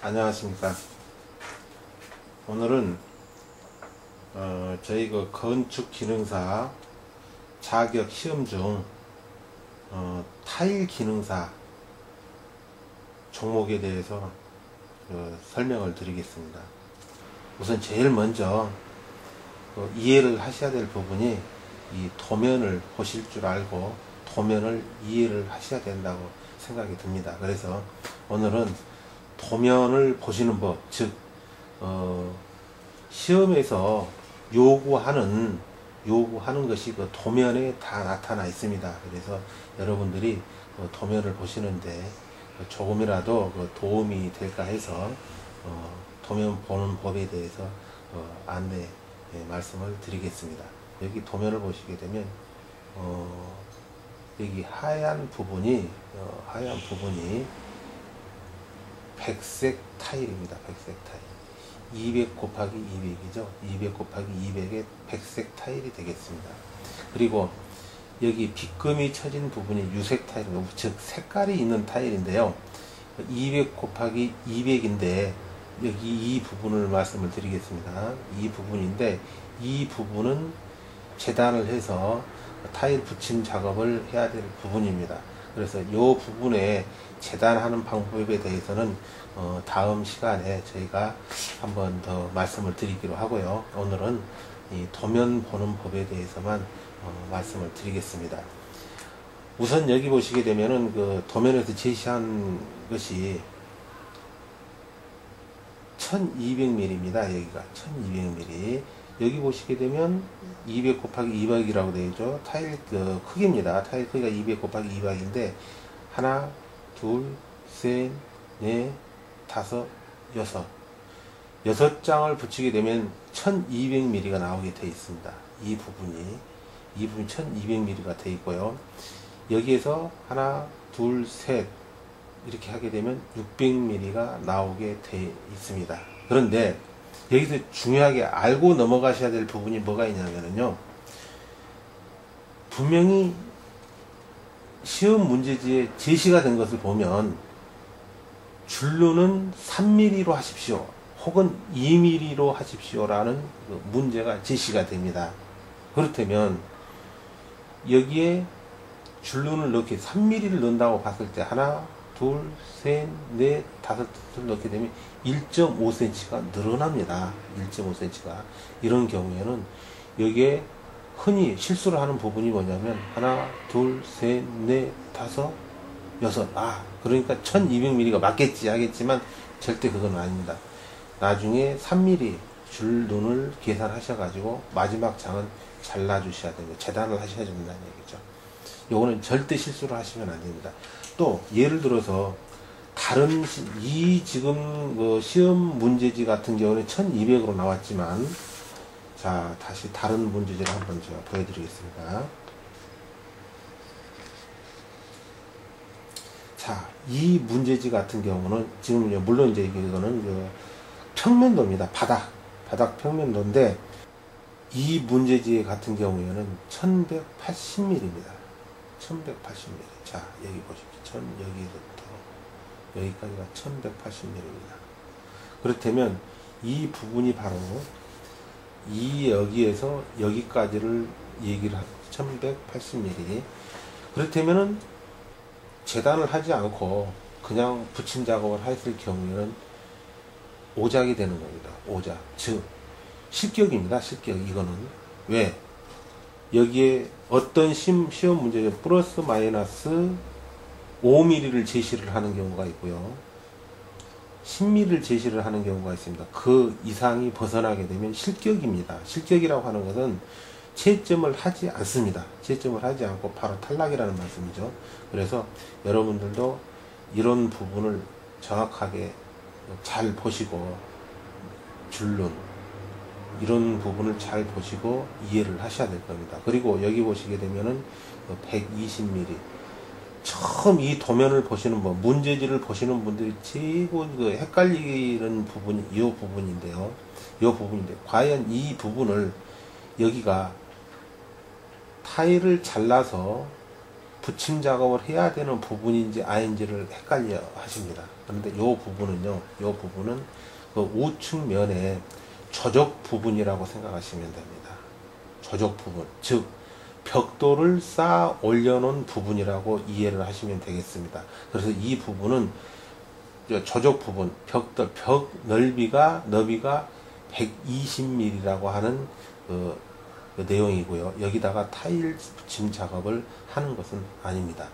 안녕하십니까. 오늘은 어, 저희 그 건축 기능사 자격 시험 중 어, 타일 기능사 종목에 대해서 그 설명을 드리겠습니다. 우선 제일 먼저 그 이해를 하셔야 될 부분이 이 도면을 보실 줄 알고 도면을 이해를 하셔야 된다고 생각이 듭니다. 그래서 오늘은 도면을 보시는 법, 즉, 어, 시험에서 요구하는, 요구하는 것이 그 도면에 다 나타나 있습니다. 그래서 여러분들이 그 도면을 보시는데 그 조금이라도 그 도움이 될까 해서, 어, 도면 보는 법에 대해서 어, 안내 예, 말씀을 드리겠습니다. 여기 도면을 보시게 되면, 어, 여기 하얀 부분이, 어, 하얀 부분이 백색 타일입니다. 백색 타일. 200 곱하기 200이죠. 200 곱하기 200의 백색 타일이 되겠습니다. 그리고 여기 빗금이 쳐진 부분이 유색 타일이고, 즉 색깔이 있는 타일인데요. 200 곱하기 200인데 여기 이 부분을 말씀을 드리겠습니다. 이 부분인데 이 부분은 재단을 해서 타일 붙임 작업을 해야 될 부분입니다. 그래서 이 부분에 재단하는 방법에 대해서는 어, 다음 시간에 저희가 한번 더 말씀을 드리기로 하고요. 오늘은 이 도면 보는 법에 대해서만 어, 말씀을 드리겠습니다. 우선 여기 보시게 되면은 그 도면에서 제시한 것이 1200mm입니다. 여기가 1200mm. 여기 보시게 되면 200 곱하기 200이라고 되어 있죠. 타일 그 크기입니다. 타일 크기가 200 곱하기 200인데 하나, 둘, 셋, 넷, 다섯, 여섯. 여섯 장을 붙이게 되면 1200mm가 나오게 되어 있습니다. 이 부분이. 이 부분이 1200mm가 되어 있고요. 여기에서 하나, 둘, 셋. 이렇게 하게 되면 600mm가 나오게 되어 있습니다. 그런데 여기서 중요하게 알고 넘어가셔야 될 부분이 뭐가 있냐면요. 분명히 시험 문제지에 제시가 된 것을 보면 줄로는 3mm로 하십시오. 혹은 2mm로 하십시오라는 그 문제가 제시가 됩니다. 그렇다면 여기에 줄눈을 넣게 3mm를 넣는다고 봤을 때 하나, 둘, 셋, 넷, 다섯을 넣게 되면 1.5cm가 늘어납니다. 1.5cm가. 이런 경우에는 여기에 흔히 실수를 하는 부분이 뭐냐면 하나, 둘, 셋, 넷, 다섯, 여섯. 아, 그러니까 1200mm가 맞겠지 하겠지만 절대 그건 아닙니다. 나중에 3mm 줄 눈을 계산하셔가지고 마지막 장은 잘라주셔야 됩니다. 재단을 하셔야 된다는 얘기죠. 요거는 절대 실수를 하시면 안 됩니다. 또 예를 들어서 다른 이 지금 그 시험 문제지 같은 경우는 1200으로 나왔지만 자 다시 다른 문제지를 한번 제가 보여드리겠습니다. 자, 이 문제지 같은 경우는 지금 물론 이제 이거는 그 평면도입니다. 바닥 바닥 평면도인데 이 문제지 같은 경우에는 1180mm입니다. 1180mm. 자, 여기 보십시오. 천, 여기부터 여기까지가 1180mm입니다. 그렇다면 이 부분이 바로 이 여기에서 여기까지를 얘기를 하고 1180mm. 그렇다면은 재단을 하지 않고 그냥 붙임 작업을 했을 경우에는 오작이 되는 겁니다. 오작. 즉, 실격입니다. 실격. 이거는. 왜? 여기에 어떤 시험 문제는 플러스 마이너스 5mm를 제시를 하는 경우가 있고요. 10mm를 제시를 하는 경우가 있습니다. 그 이상이 벗어나게 되면 실격입니다. 실격이라고 하는 것은 채점을 하지 않습니다. 채점을 하지 않고 바로 탈락이라는 말씀이죠. 그래서 여러분들도 이런 부분을 정확하게 잘 보시고 줄눈 이런 부분을 잘 보시고 이해를 하셔야 될 겁니다. 그리고 여기 보시게 되면은 120mm 처음 이 도면을 보시는 분, 문제지를 보시는 분들이 최고 그 헷갈리는 부분이 이 부분인데요. 이 부분인데 과연 이 부분을 여기가 타일을 잘라서 붙임 작업을 해야 되는 부분인지 아닌지를 헷갈려 하십니다. 그런데 이 부분은요, 이 부분은 그 우측 면에 저적 부분이라고 생각하시면 됩니다. 저적 부분. 즉, 벽돌을 쌓아 올려놓은 부분이라고 이해를 하시면 되겠습니다. 그래서 이 부분은 저적 부분, 벽돌, 벽 넓이가, 너비가 120mm라고 하는 그, 그 내용이고요. 여기다가 타일 붙임 작업을 하는 것은 아닙니다.